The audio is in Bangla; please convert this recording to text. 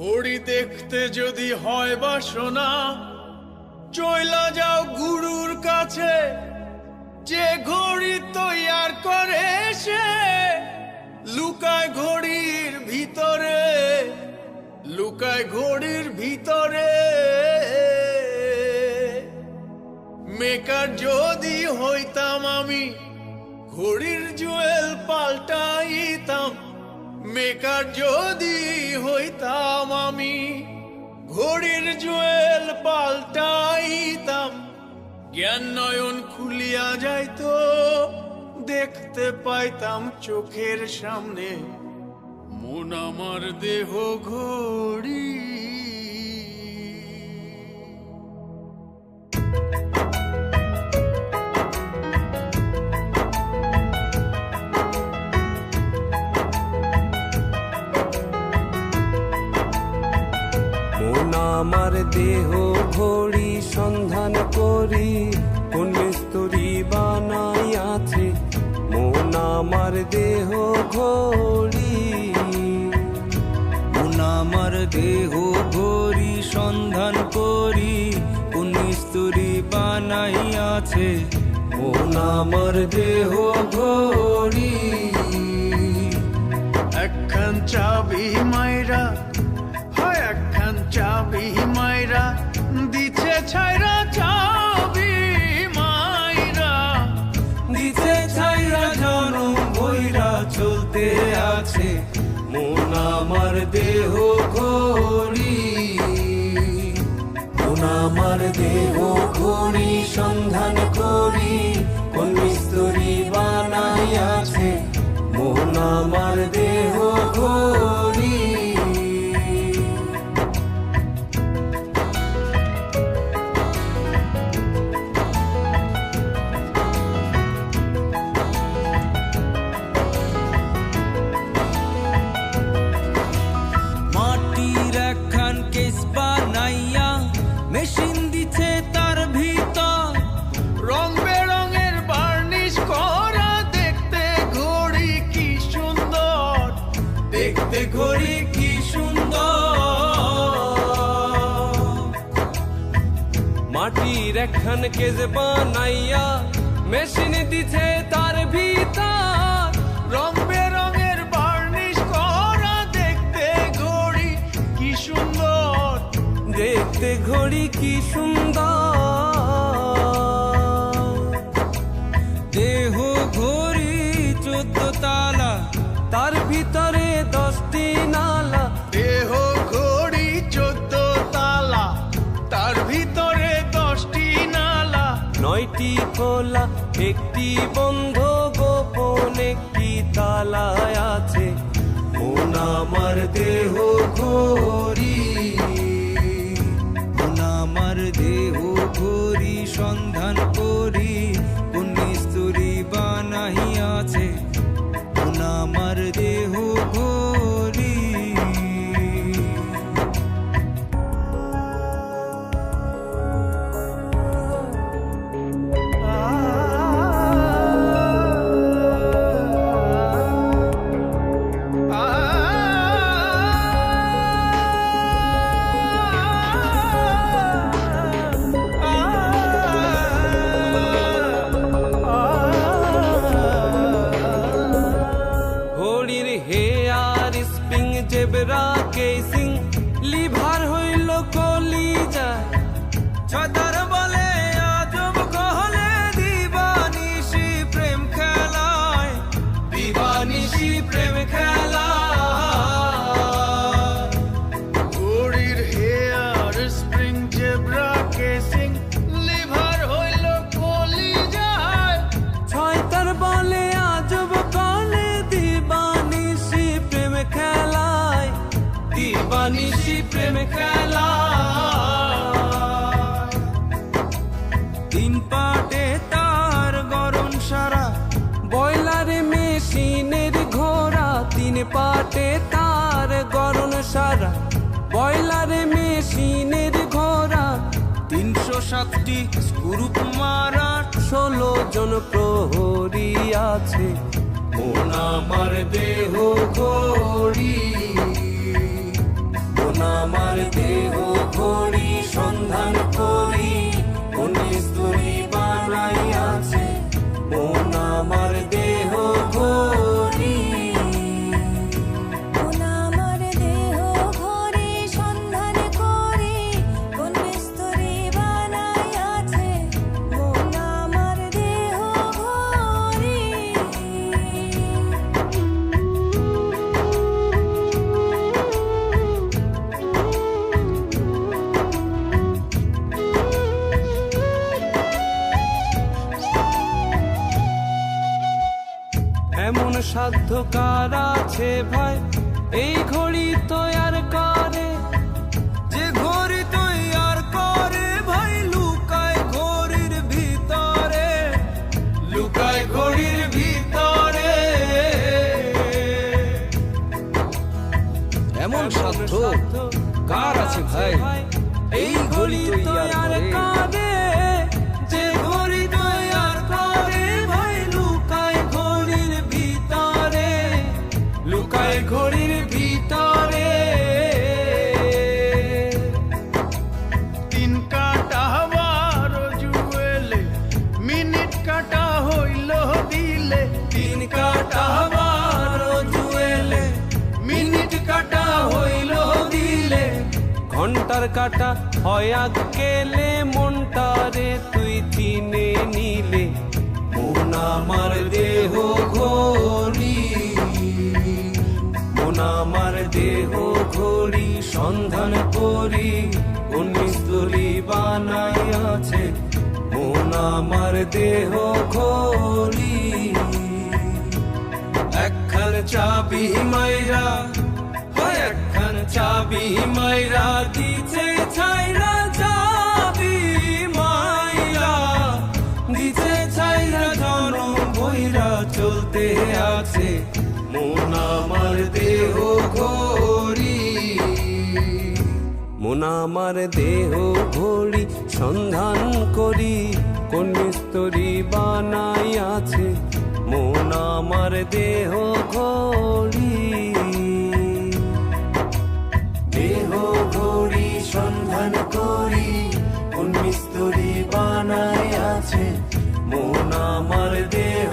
ঘড়ি দেখতে যদি হয় বা বাসনা, চইলা যাও গুরুর কাছে। যে ঘড়ি তৈয়ার করে সে লুকায় ঘড়ির ভিতরে, লুকায় ঘড়ির ভিতরে। মেকার যদি হইতাম আমি ঘড়ির পাল্টাইতাম মেকার যদি হইতাম আমি, ঘড়ির জুয়েল পাল্টাইতাম। জ্ঞান নয়ন খুলিয়া যাইত, দেখতে পাইতাম চোখের সামনে। মন আমার দেহ ঘড়ি আমার দেহ ঘড়ি সন্ধান করি, কোন বানাই আছে, মন আমার দেহ ঘড়ি মন আমার দেহ ঘড়ি সন্ধান করি, কোন বানাই আছে, মন আমার দেহ ঘড়ি চলতে আছে, মন আমার দেহ ঘড়ি মন আমার দেহ ঘড়ি সন্ধান করি কোন মিস্তরি বানাই আছে। মন আমার দেহ মাটির একখান কেজ বানাইয়া মেশিন নয়টি খোলা, একটি বন্ধ গোপন, একটি তালায় আছে। মন আমার দেহ ঘড়ি, মন আমার দেহ ঘড়ি সন্ধান তিনশো সাতটি গ্রুপ মারা ষোলো জন প্রহরী আছে। মন আমার দেহ ঘড়ি। মন আমার দেহ ঘড়ি সন্ধান করি সাধ্য কার আছে ভাই এই ঘড়ি তৈয়ার করে? যে ঘড়ি তৈয়ার করে ভাই লুকায় ঘড়ির ভিতরে। লুকায় ঘড়ির ভিতরে। এমন সাধ্য কার আছে ভাই ঘণ্টার কাটা হয় গেলে মনটারে তুই চিনে নিলে। মন আমার দেহ ঘড়ি। মন আমার দেহ ঘড়ি, সন্ধান করি। কোন বানাই আছে? মন আমার দেহ ঘড়ি। একখান চাবি মাইরা, হয় একখান চাবি মাইরা দিছে মন আমার দেহ ঘড়ি সন্ধান করি, কোন মিস্তরি বানাই আছে, মন আমার দেহ ঘড়ি দেহ ঘড়ি সন্ধান করি, কোন মিস্তরি বানাই আছে, মন আমার দেহ